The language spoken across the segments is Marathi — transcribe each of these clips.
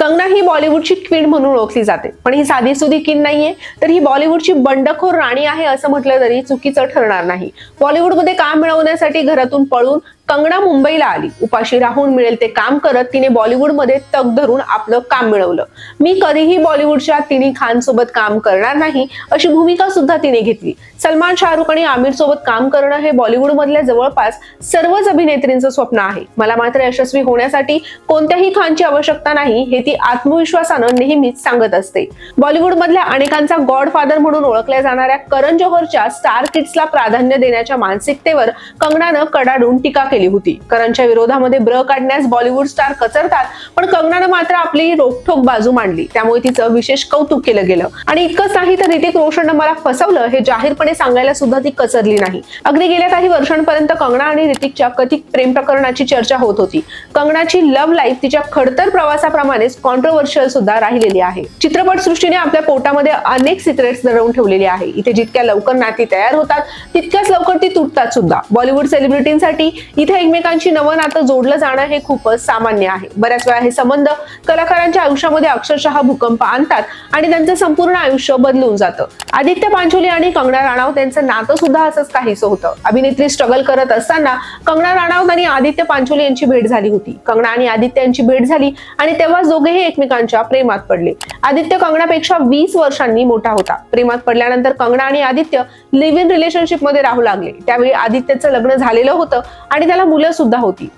कंगना ही बॉलिवूडची क्वीन म्हणून ओळखली जाते. पण ही साधी सुधी किन नाहीये तर ही बॉलिवूडची बंडखोर राणी आहे असं म्हटलं तरी चुकीचं ठरणार नाही. बॉलिवूडमध्ये काम मिळवण्यासाठी घरातून पळून कंगना मुंबईला आली. उपाशी राहून मिळेल ते काम करत तिने बॉलिवूडमध्ये तग धरून आपलं काम मिळवलं. मी कधीही बॉलिवूडच्या तिन्ही खान सोबत काम करणार नाही अशी भूमिका सुद्धा तिने घेतली. सलमान शाहरुख आणि आमिर सोबत काम करणं हे बॉलिवूडमधल्या जवळपास सर्वच अभिनेत्रींचं स्वप्न आहे. मला मात्र यशस्वी होण्यासाठी कोणत्याही खानची आवश्यकता नाही हे ती आत्मविश्वासानं नेहमीच सांगत असते. बॉलिवूड मधल्या अनेकांचा गॉडफादर म्हणून ओळखल्या जाणाऱ्या करण जोहरच्या स्टार किड्सला प्राधान्य देण्याच्या मानसिकतेवर कंगनानं कडाडून टीका केली. होती. करणच्या विरोधामध्ये ब्र काढण्यास बॉलिवूड स्टार कचरतात पण कंगनानं मात्र आपली रोखोक बाजू मांडली. त्यामुळे तिचं विशेष कौतुक केलं गेलं. आणि इतकंच नाही तर ऋतिक रोशननं मला फसवलं हे जाहीरपणे सांगायला सुद्धा ती कचरली नाही. अगदी गेल्या काही वर्षांपर्यंत कंगना आणि ऋतिकच्या कथित प्रेम प्रकरणाची चर्चा होत होती. कंगनाची लव्ह लाईफ तिच्या खडतर प्रवासाप्रमाणेच कॉन्ट्रोवर्शियल सुद्धा राहिलेली आहे. चित्रपट सृष्टीने आपल्या पोटामध्ये अनेक सिक्रेट्स दडवून ठेवलेली आहे. इथे जितक्या लवकर नाती तयार होतात तितक्याच लवकर ती तुटतात सुद्धा. बॉलिवूड सेलिब्रिटींसाठी इथे एकमेकांची नवं नातं जोडलं जाणं हे खूपच सामान्य आहे. बऱ्याच वेळा हे संबंध कलाकारांच्या आयुष्यामध्ये अक्षरशः भूकंप आणतात आणि त्यांचं संपूर्ण आयुष्य बदलून जातं. आदित्य पांचोली आणि कंगना राणावत यांचं नातं सुद्धा असंच काहीसं होतं. अभिनेत्री स्ट्रगल करत असताना कंगना राणावत आणि आदित्य पांचोली यांची भेट झाली होती. कंगना आणि आदित्य यांची भेट झाली आणि तेव्हा दोघेही एकमेकांच्या प्रेमात पडले. आदित्य कंगनापेक्षा वीस वर्षांनी मोठा होता. प्रेमात पडल्यानंतर कंगना आणि आदित्य लिव्ह इन रिलेशनशिपमध्ये राहू लागले. त्यावेळी आदित्यचं लग्न झालेलं होतं आणि त्याला मुलं सुद्धा होती.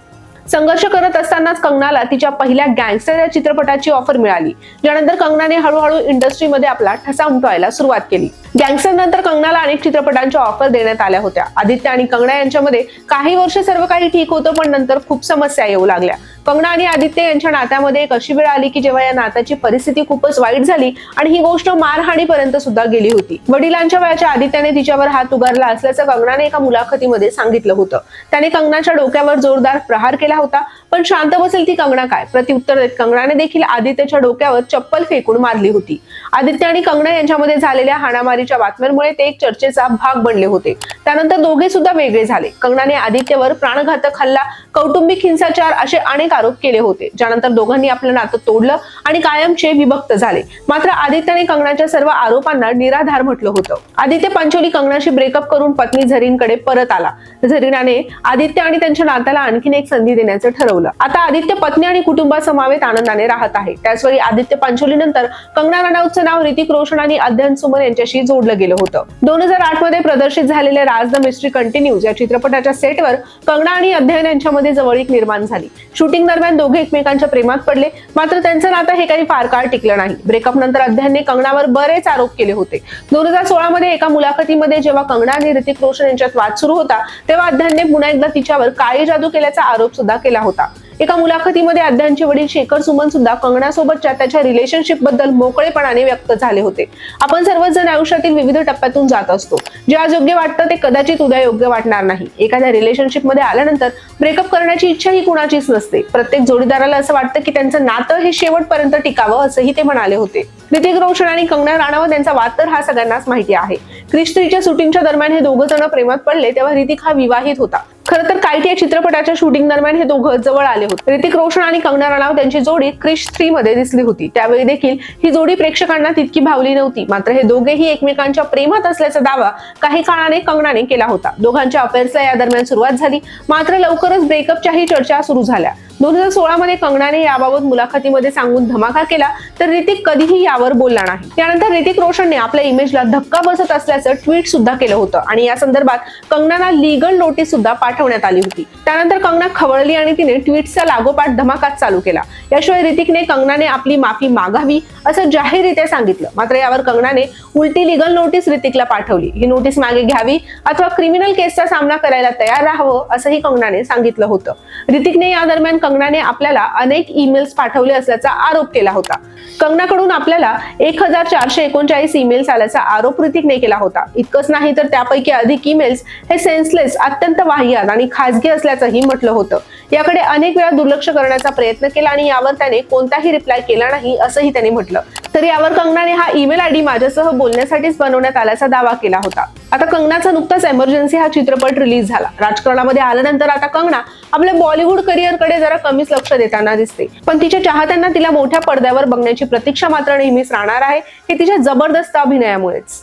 संघर्ष करत असतानाच कंगनाला तिच्या पहिल्या गँगस्टर या चित्रपटाची ऑफर मिळाली. ज्यानंतर कंगनाने हळूहळू इंडस्ट्रीमध्ये आपला ठसा उमटवायला सुरुवात केली. गँगस्टर नंतर कंगनाला अनेक चित्रपटांच्या ऑफर देण्यात आल्या होत्या. आदित्य आणि कंगना यांच्यामध्ये काही वर्ष सर्व काही ठीक होतं पण नंतर खूप समस्या येऊ लागल्या. कंगना आणि आदित्य यांच्या नात्यामध्ये एक अशी वेळ आली की जेव्हा या नात्याची परिस्थिती खूपच वाईट झाली आणि ही गोष्ट मारहाणीपर्यंत सुद्धा गेली होती. वडिलांच्या वयाच्या आदित्याने तिच्यावर हात उगारला असल्याचं कंगनाने एका मुलाखतीमध्ये सांगितलं होतं. त्याने कंगनाच्या डोक्यावर जोरदार प्रहार केला होता पण शांत बसेल ती कंगना काय? प्रत्युत्तर देत कंगनाने देखील आदित्यच्या डोक्यावर चप्पल फेकून मारली होती. आदित्य आणि कंगना यांच्यामध्ये झालेल्या हाणामारी हाणामारीच्या बातम्यांमुळे ते एक चर्चेचा भाग बनले होते. त्यानंतर दोघे सुद्धा वेगळे झाले. कंगनाने आदित्यवर प्राणघातक हल्ला कौटुंबिक हिंसाचार असे अनेक आरोप केले होते. ज्यानंतर दोघांनी आपलं नातं तोडलं आणि कायमचे विभक्त झाले. मात्र आदित्यने कंगनाच्या सर्व आरोपांना निराधार म्हटलं होतं. आदित्य पंचोली कंगनाशी ब्रेकअप करून पत्नी झरीनकडे परत आला. झरीनाने आदित्य आणि त्यांच्या नात्याला आणखीन एक संधी देण्याचं ठरवलं. आता आदित्य पत्नी आणि कुटुंबासमावेत आनंदाने राहत आहे. त्याचवेळी आदित्य पांचोली नंतर कंगना राणावतचं नाव ऋतिक रोशन आणि अध्ययन सुमन यांच्याशी जोडलं गेलं होतं. दोन हजार आठमध्ये प्रदर्शित झालेल्या राज द मिस्ट्री कंटिन्यूज या चित्रपटाच्या सेटवर कंगना आणि अध्ययन यांच्यामध्ये जवळीक निर्माण झाली. शूटिंग दरम्यान दोघे एकमेकांच्या प्रेमात पडले. मात्र त्यांचं नातं हे काही फार काळ टिकलं नाही. ब्रेकअप नंतर अध्ययनने कंगनावर बरेच आरोप केले होते. दोन हजार सोळा मध्ये एका मुलाखतीमध्ये जेव्हा कंगना आणि ऋतिक रोशन यांच्यात वाद सुरू होता तेव्हा अध्ययनने पुन्हा एकदा तिच्यावर काळी जादू केल्याचा आरोप सुद्धा केला होता. एका मुलाखतीमध्ये आद्यांचे वडील शेखर सुमन सुद्धा कंगनासोबतच्या त्याच्या रिलेशनशिपबद्दल मोकळेपणाने व्यक्त झाले होते. आपण सर्वच जण आयुष्यातील विविध टप्प्यातून जात असतो. जे आज योग्य वाटतं ते कदाचित उद्या योग्य वाटणार नाही. एखाद्या रिलेशनशिपमध्ये आल्यानंतर ब्रेकअप करण्याची इच्छा ही कुणाचीच नसते. प्रत्येक जोडीदाराला असं वाटतं की त्यांचं नातं हे शेवटपर्यंत टिकावं असंही ते म्हणाले होते. ऋतिक रोशन आणि कंगना राणावत यांचा वाद तर हा सगळ्यांनाच माहिती आहे. क्रिस्त्रीच्या सुटींच्या दरम्यान हे दोघं जण प्रेमात पडले तेव्हा ऋतिक हा विवाहित होता. खरं तर काईट या चित्रपटाच्या शूटिंग दरम्यान हे दोघं जवळ आले होते. ऋतिक रोशन आणि कंगना राणावत त्यांची जोडी क्रिश थ्री मध्ये दिसली होती. त्यावेळी देखील ही जोडी प्रेक्षकांना तितकी भावली नव्हती. मात्र हे दोघेही एकमेकांच्या प्रेमात असल्याचा दावा काही काळाने कंगनाने केला होता. दोघांच्या अफेअर्सला या दरम्यान सुरुवात झाली. मात्र लवकरच ब्रेकअपच्याही चर्चा सुरू झाल्या. दोन हजार सोळामध्ये कंगनाने याबाबत मुलाखतीमध्ये सांगून धमाका केला तर ऋतिक कधीही यावर बोलला नाही. त्यानंतर ऋतिक रोशनने आपल्या इमेजला धक्का बसत असल्याचं ट्विट सुद्धा केलं होतं आणि या संदर्भात कंगनाला लीगल नोटीस सुद्धा पाठवण्यात आली होती. त्यानंतर कंगना खवळली आणि तिने ट्विटचा लागोपाठ धमाकाच चालू केला. याशिवाय ऋतिकने कंगनाने आपली माफी मागावी असं जाहीररित्या सांगितलं. मात्र यावर कंगनाने उलटी लिगल नोटीस ऋतिकला पाठवली. ही नोटीस मागे घ्यावी अथवा क्रिमिनल केसचा सामना करायला तयार राहावं असंही कंगनाने सांगितलं होतं. ऋतिकने या दरम्यान कंगनाने आपल्याला अनेक ईमेल्स पाठवले असल्याचा आरोप केला होता. कंगनाकडून आपल्याला एक हजार चारशे एकोणचाळीस ईमेल्स आल्याचा आरोप ऋतिकने केला होता. इतकंच नाही तर त्यापैकी अधिक ईमेल्स हे सेन्सलेस अत्यंत वाह्यात आणि खासगी असल्याचंही म्हटलं होतं. याकडे अनेक वेळा दुर्लक्ष करण्याचा प्रयत्न केला आणि यावर त्याने कोणताही रिप्लाय केला नाही असंही त्याने म्हटलं. तर यावर कंगनाने हा ईमेल आयडी माझ्यासह बोलण्यासाठीच बनवण्यात आल्याचा दावा केला होता. आता कंगनाचा नुकताच एमर्जन्सी हा चित्रपट रिलीज झाला. राजकारणामध्ये आल्यानंतर आता कंगना आपल्या बॉलिवूड करिअरकडे जरा कमीच लक्ष देताना दिसते. पण तिच्या चाहत्यांना तिला मोठ्या पडद्यावर बघण्याची प्रतीक्षा मात्र नेहमीच राहणार आहे. हे तिच्या जबरदस्त अभिनयामुळेच.